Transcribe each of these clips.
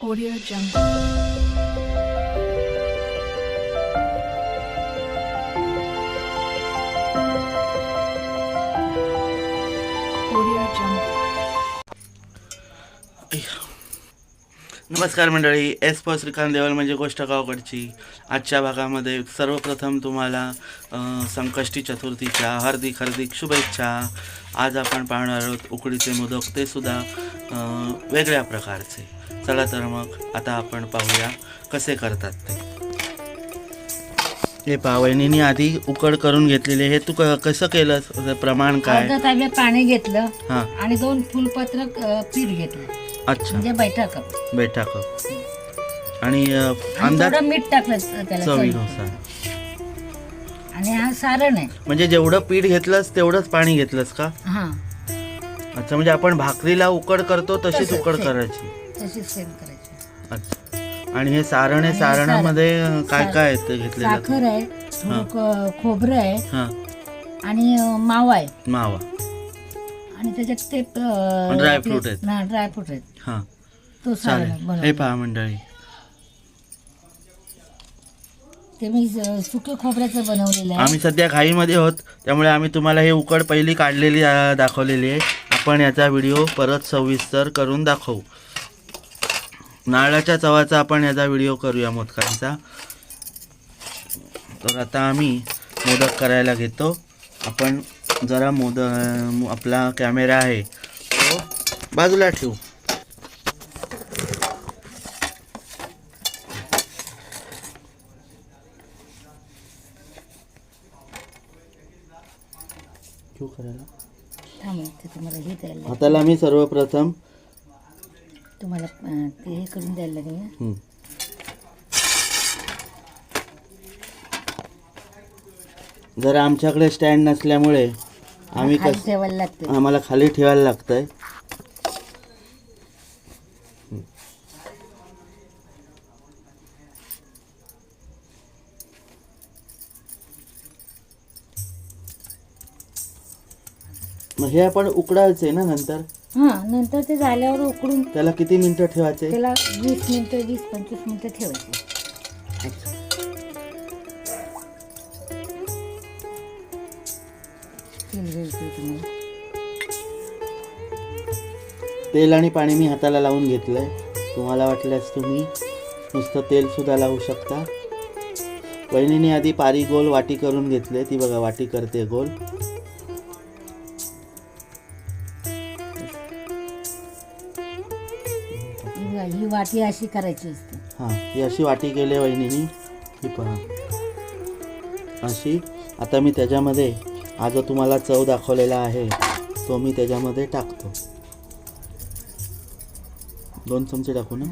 Audio Jungle. Audio Jungle. नमस्कार मंडळी S पॉ श्रीकांत देवल म्हणजे गोष्ट गावकडची आजच्या भागामध्ये सर्वप्रथम तुम्हाला संकष्टी चतुर्थीच्या हार्दिक हार्दिक शुभेच्छा आज आपण पाहणार आहोत उकडीचे मोदक ते सुद्धा वेगळ्या प्रकारचे चला तर मग आता आपण पाहूया कसे करतात ते. हे पहा वहिनीने आधी उकड करून घेतलेले हे तू क- कसं केलंस? त्याचं प्रमाण काय? अर्धा तांब्या पाणी घेतलं हां. आणि दोन फुलपत्र अ, पीठ घेतलं. अच्छा. म्हणजे बैठा कप बेटा कप आणि अ, आणि अंदाज? थोडं मीठ टाकलं त्याला चवीनुसार चवीनुसार. आणि हा सारण आहे. म्हणजे जेवढं पीठ घेतलंस तेवढंच पाणी घेतलंस का? हा. अच्छा म्हणजे आपण भाकरीला उकड करतो तशीच तसंच उकड. करायची. तशीच सेम करायची. अच्छा. आणि हे सारण आहे सारणामध्ये काय. काय आहे ते घेतलेलं? साखर आहे थोडं क- खोबरं आहे हा. आणि अ, मावा आहे. मावा. आणि त्याच्यात ते Dry-fruit आहेत. ना ड्रायफ्रूट आहेत. हा. तो सारण चालेल. हे. पहा मंडळी. ते मी सुके खोबऱ्याचं बनवलेलं आहे. आम्ही सध्या घाईमध्ये आहोत त्यामुळे आम्ही तुम्हाला हे उकड पहिली काढलेली अं, दाखवलेली आहे. आपण याचा व्हिडिओ परत सविस्तर करून दाखवू. नारळाच्या चवाचा आपण याचा व्हिडिओ करूया मोदकांचा. तर आता आम्ही मोदक करायला घेतो. आपण जरा मोद आपला कॅमेरा आहे. तो बाजूला ठेवू. हाताला मी सर्वप्रथम तुम्हाला ते हे करून द्यायला लागेल ना. जर आमच्याकडे स्टँड नसल्यामुळे आम्ही खाली कस ठेवायला लागते आम्हाला खाली ठेवायला लागतंय. मग हे आपण उकडायचे ना नंतर? हा नंतर ते झाल्यावर उकडून त्याला किती मिनिटं ठेवायचे? त्याला वीस मिनिटं वीस पंचवीस मिनिटं ठेवायचे. अच्छा. तेल घ्यायचं तुम्हाला. तेल आणि पाणी मी हाताला लावून घेतलंय. तुम्हाला वाटल्यास तुम्ही नुसतं तेल सुद्धा लावू शकता. वहिनीने आधी पारी गोल वाटी करून घेतले. ती बघा वाटी करते गोल. वाटी अशी करायची असते. हां ही अशी वाटी केली वहिनीनी. ही पहा. अशी. आता मी त्याच्यामध्ये हा जो तुम्हाला चव दाखवलेला आहे तो मी त्याच्यामध्ये टाकतो. दोन चमचे टाकू ना.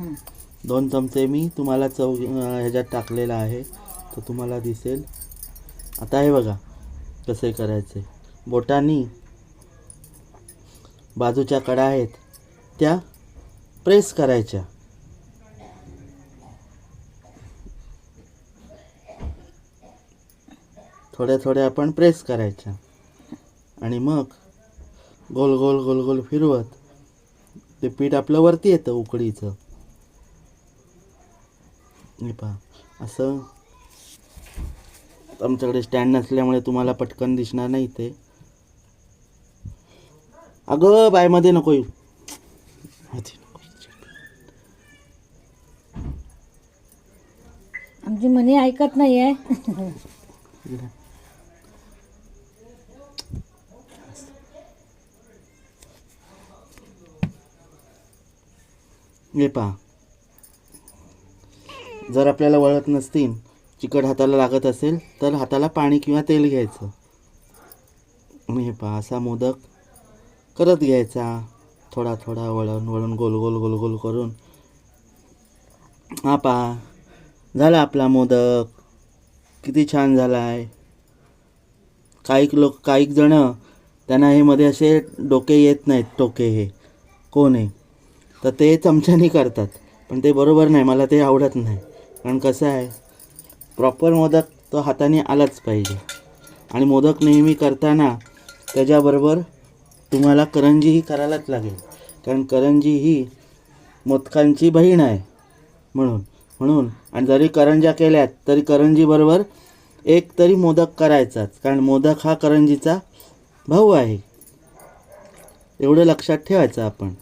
दोन चमचे मी तुम्हाला चव ह्याच्यात टाकलेला आहे. तो तुम्हाला दिसेल. आता हे बघा कसे करायचे. बोटांनी बाजूच्या कडा आहेत त्या प्रेस करायच्या. थोड्या थोड्या आपण प्रेस करायच्या. आणि मग गोल गोल गोल गोल फिरवत ते पीठ आपलं वरती येतं उकडीचं. हे पहा असं. आमच्याकडे स्टँड नसल्यामुळे तुम्हाला पटकन दिसणार नाही ते. अगं बायमध्ये नको येऊ. आमची मनी ऐकत नाही आहे हे पहा. जर आपल्याला वळत नसतील चिकट हाताला लागत असेल तर हाताला पाणी किंवा तेल घ्यायचं. आणि हे पहा असा मोदक करत घ्यायचा. थोडा थोडा वळण वळण गोल गोल गोल गोल करून. हा पहा झाला आपला मोदक. किती छान झाला आहे काहीक लोक काहीक जणं त्यांना हे मध्ये असे डोके येत नाहीत टोके हे. कोण आहे तर ते चमच्यानी करतात. पण ते बरोबर नाही मला ते आवडत नाही. कारण कसं आहे प्रॉपर मोदक तो हाताने आलाच पाहिजे. आणि मोदक नेहमी करताना त्याच्याबरोबर तुम्हाला करंजी ही करायलाच लागेल. कारण करंजी ही मोदकांची बहीण आहे म्हणून म्हणून. आणि जरी करंज्या केल्यात तरी करंजीबरोबर एक तरी मोदक करायचाच. कारण मोदक हा करंजीचा भाऊ आहे. एवढं लक्षात ठेवायचं आपण.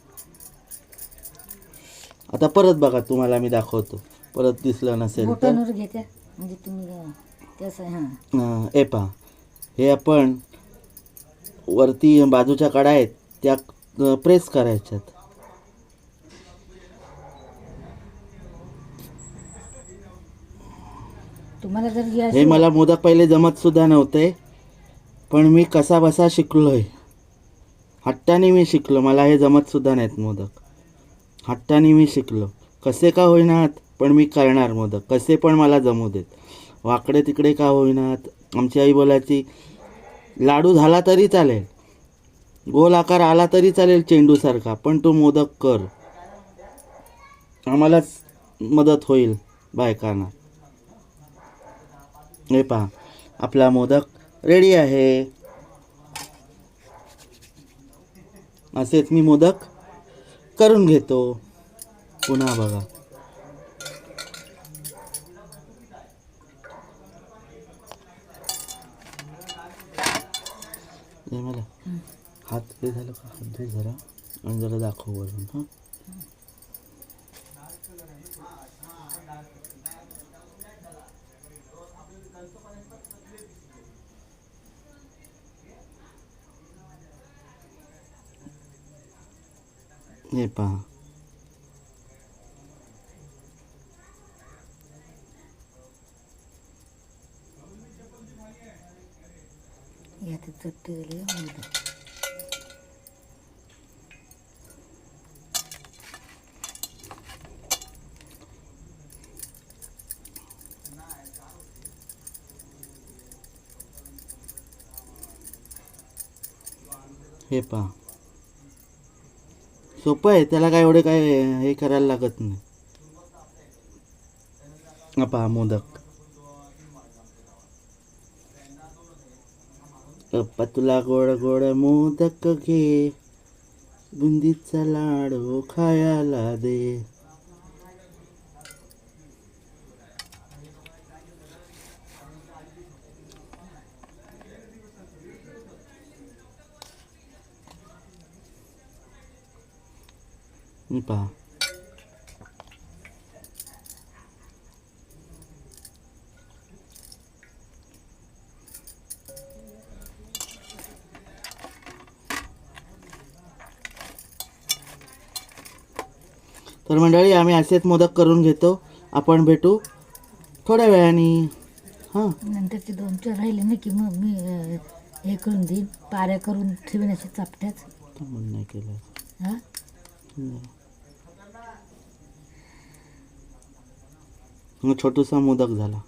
आता परत बघा तुम्हाला मी दाखवतो. परत दिसलं नसेल तर. बोटांवर घेत्या म्हणजे तुम्ही अं, तसं हां. अं, हे पहा. हे आपण वरती बाजूच्या कडा आहेत त्या अं, प्रेस करायच्यात. तुम्हाला जर हे हे मला मोदक पहिले जमत सुद्धा नव्हते पण मी कसा बसा शिकलोय. हट्टाने मी शिकलो. मला हे जमत सुद्धा नाहीत मोदक. हट्टाने मी शिकलो. कसे का होईनात? पण मी करणार मोदक. कसे पण मला जमू देत. वाकडे तिकडे का होईनात? आमची आई बोलायची लाडू झाला तरी चालेल. गोल आकार आला तरी चालेल चेंडूसारखा पण तू मोदक कर. आम्हालाच मदत होईल बायकांना. हे पहा आपला मोदक रेडी आहे. असेच मी मोदक करून घेतो. पुन्हा बघा. हे मला हात हे झालं का? हात धुई जरा. आणि जरा दाखव वरून हां. हे पहा यात चटले मोदक हे पहा सोपं आहे त्याला काय एवढे काय हे करायला लागत नाही. हा पहा मोदक. अप्पा तुला गोड गोड मोदक घे. बुंदीचा लाडू खायला दे. पहा तर मंडळी आम्ही असेच मोदक करून घेतो. आपण भेटू थोड्या वेळाने. हां. नंतर ते दोन चार राहिले ना की मग मी अं, हे करून देईन. पाऱ्या करून ठेवीन असे चापट्याच नाही केलं. हां? मग छोटूसा मोदक झाला.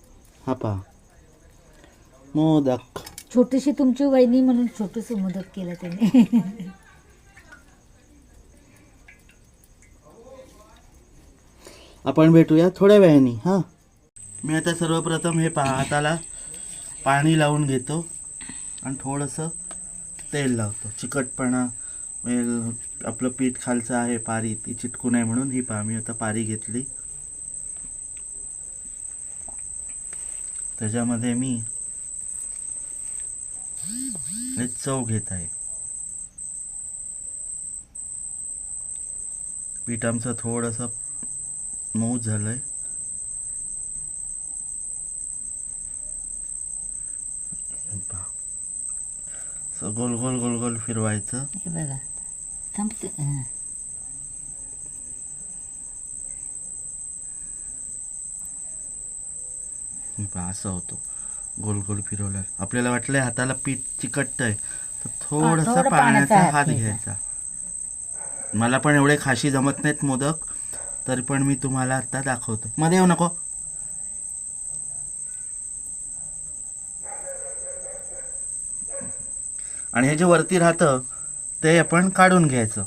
हा पहा. मोदक. छोटीशी तुमची वहिनी म्हणून छोटूस मोदक केलं त्याने. आपण भेटूया थोड्या वेळाने हां. मी आता सर्वप्रथम हे पहा हाताला पाणी लावून घेतो आणि थोडंसं तेल लावतो. चिकटपणा आपलं पीठ खालचं आहे पारी ती चिटकू नये म्हणून ही पहा मी आता पारी घेतली. त्याच्यामध्ये मी चव घेत आहे. पीठ आमचं थोडंसं मऊ झालंय. पहा. गोल गोल गोल गोल फिरवायचं. हे बघा. थांबते असं होतं. गोल गोल फिरवलं. आपल्याला वाटलंय हाताला पीठ चिकटतंय. तर थोडंसं थोडं पाण्याचा हात. घ्यायचा. मला पण एवढे खाशी जमत नाहीत मोदक. तरी पण मी तुम्हाला आता दाखवतो. मध्ये येऊ नको. आणि हे जे वरती राहतं ते आपण काढून घ्यायचं.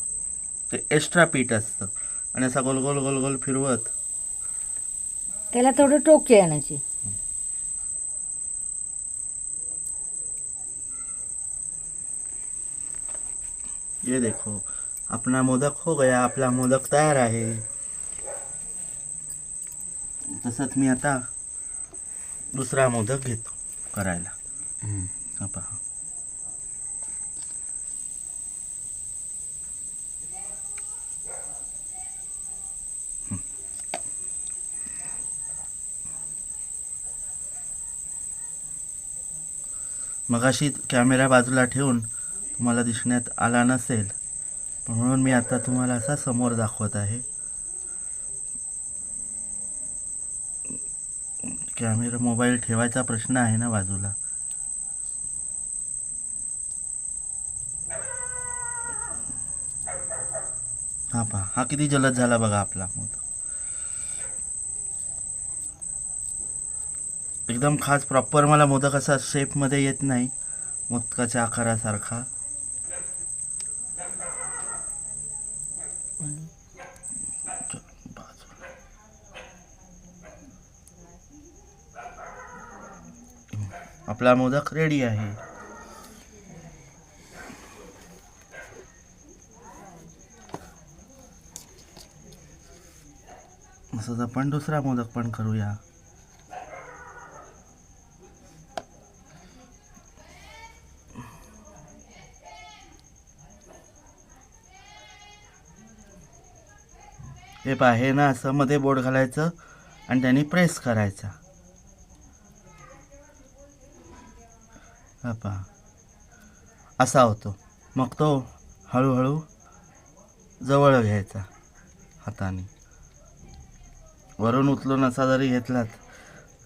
ते एक्स्ट्रा पीठ असतं. आणि असा गोल गोल गोल गोल फिरवत. त्याला थोडं टोके आणायची. ये देखो अपना मोदक हो गया आपला मोदक तयार आहे. तसंच मी आता दुसरा मोदक घेतो करायला. हा पहा. मगाशी कॅमेरा बाजूला ठेवून तुम्हाला दिसण्यात आला नसेल. म्हणून मी आता तुम्हाला असा समोर दाखवत आहे. कॅमेरा मोबाईल ठेवायचा प्रश्न आहे ना बाजूला? हा पहा हा किती जलद झाला बघा आपला मोठा एकदम खास प्रॉपर मला मोदक असा शेपमध्ये येत नाही. मोदकाच्या आकारासारखा. आपला मोदक रेडी आहे. असंच आपण दुसरा मोदक पण करूया. हे पहा हे ना असं मध्ये बोट घालायचं आणि त्याने प्रेस करायचा. हा पहा. असा होतो. मग तो हळूहळू जवळ घ्यायचा हाताने. वरून उचलून असा जरी घेतलात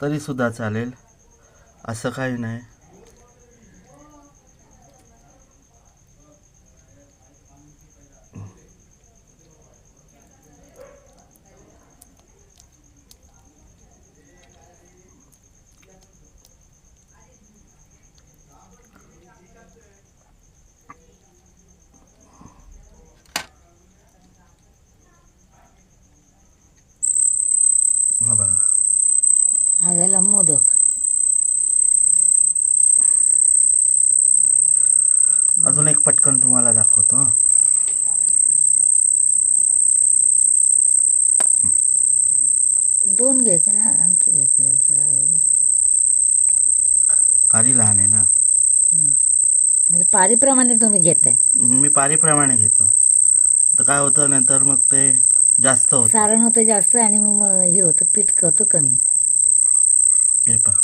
तरी सुद्धा चालेल. असं काही नाही हा बघा हा झाला मोदक अजून एक पटकन तुम्हाला दाखवतो. दोन घ्यायचे ना आणखी घ्यायचे. फारी लहान आहे ना? म्हणजे पारीप्रमाणे तुम्ही घेताय. मी पारीप्रमाणे घेतो. तर काय होतं नंतर मग ते जास्त होतं. सारण होतं जास्त आणि मग हे होतं पीठ होतं कमी. हे पहा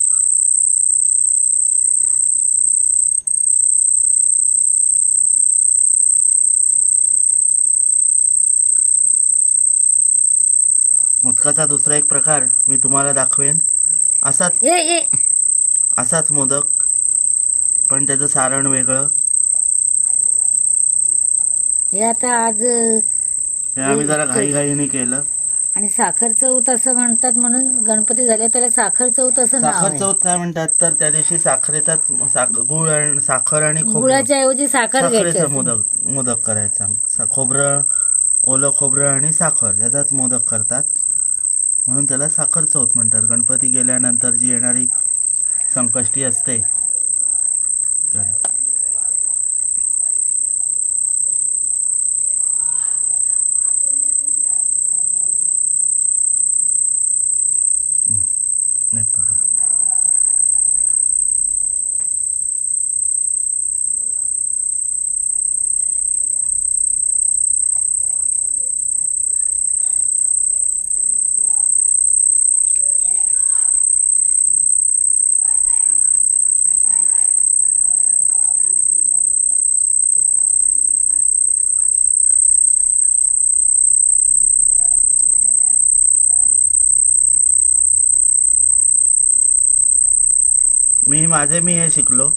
मोदकाचा दुसरा एक प्रकार मी तुम्हाला दाखवेन. असाच असाच मोदक पण त्याचं सारण वेगळं. हे आता आज हे आम्ही जरा घाईघाईने केलं. आणि साखर चौथ असं म्हणतात म्हणून गणपती झाले त्याला साखर चौथ असं नाव साखर आहे. चौथ काय म्हणतात तर त्या दिवशी साखरेचाच साख गुळ आणि साखर आणि खोबरं. गुळाच्या ऐवजी साखर घ्यायची साखरेचा असते. मोदक मोदक करायचा. सा- खोबरं ओलं खोबरं आणि साखर याचाच मोदक करतात. म्हणून त्याला साखर चौथ म्हणतात. गणपती गेल्यानंतर जी येणारी संकष्टी असते त्याला हं. हे बघा मी माझे मी हे शिकलो.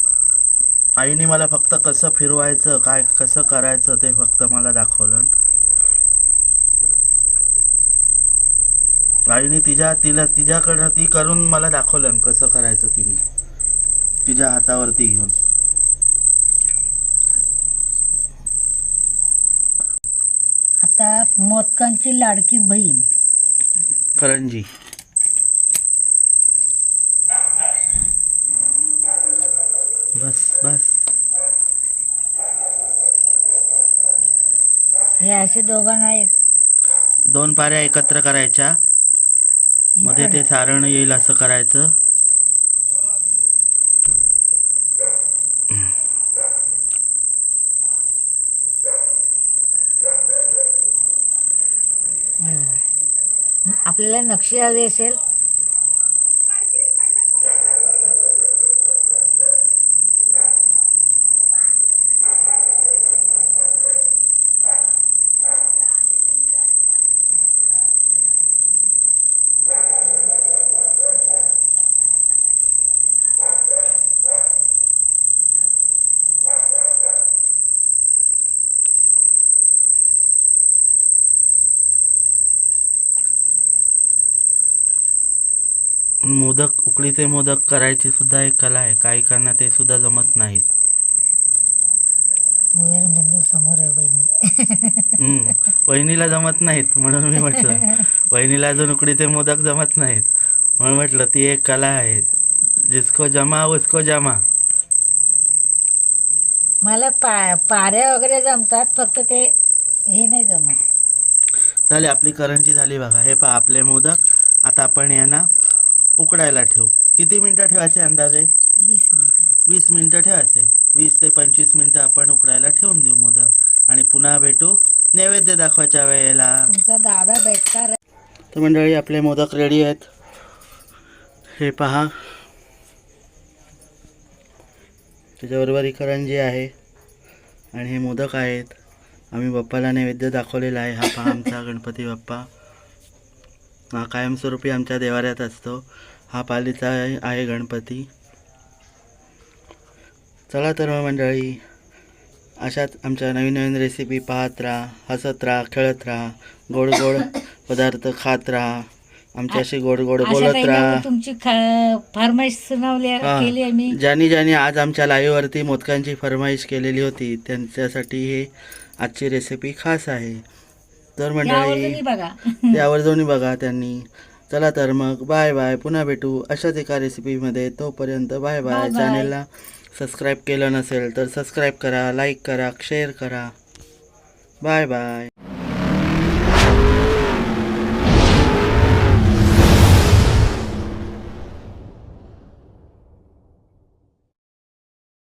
आईने मला फक्त कसं फिरवायचं काय कसं करायचं ते फक्त मला दाखवलं. आईने तिच्या तिला तिच्याकडनं ती करून मला दाखवलं कसं करायचं तिने. तिच्या हातावरती घेऊन. आता मोदकांची लाडकी बहीण. करंजी. बस. हे असे दोघांना एक दोन पाऱ्या एकत्र करायच्या. मध्ये ते सारण येईल असं करायचं. आपल्याला नक्षी हवी असेल मोदक उकडीचे मोदक करायची सुद्धा एक कला आहे. काहीकांना ते सुद्धा जमत नाहीत. उदाहरण तुमच्यासमोर आहे बहिणी हम्म. वहिनीला जमत नाहीत म्हणून मी म्हटलं. वहिनीला अजून उकडीचे मोदक जमत नाहीत. म्हणून म्हटलं ती एक कला आहे. जिसको जमा उसको जमा. मला पा पाऱ्या वगैरे जमतात फक्त ते हे नाही जमत. झाली आपली करंजी झाली बघा. हे पहा आपले मोदक. आता आपण यांना उकडायला ठेवू. किती मिनटं ठेवायचे अंदाजे? वीस मिनिट. ठेवायचे. वीस ते पंचवीस मिनटं आपण उकडायला ठेवून देऊ मोदक. आणि पुन्हा भेटू नैवेद्य दाखवायच्या वेळेला. दादा बेकार. तर मंडळी आपले मोदक रेडी आहेत. हे पहा. त्याच्याबरोबर ही करंजी आहे आणि हे मोदक आहेत. आम्ही बाप्पाला नैवेद्य दाखवलेला आहे. हा पहा आमचा गणपती बाप्पा. हा कायमस्वरूपी आमच्या देवाऱ्यात असतो. हा पालीचा आहे- गणपती. चला तर मंडळी अशाच आमच्या नवीन नवीन रेसिपी पाहत राहा हसत राहा खेळत राहा गोड गोड पदार्थ खात राहा आमच्याशी गोड गोड बोलत राहा. तुमची फरमाईश सुनावली. केली ज्यांनी ज्यांनी आज आमच्या लाईव्हवरती मोदकांची फरमाईश केलेली होती त्यांच्यासाठी हे आजची रेसिपी खास आहे. तर मंडळी त्यावर जाऊन बघा त्यांनी. चला तर मग बाय बाय. पुन्हा भेटू अशाच एका रेसिपीमध्ये तोपर्यंत बाय बाय. चॅनेलला सबस्क्राईब केलं नसेल तर सबस्क्राईब करा लाईक करा शेअर करा. Bye bye.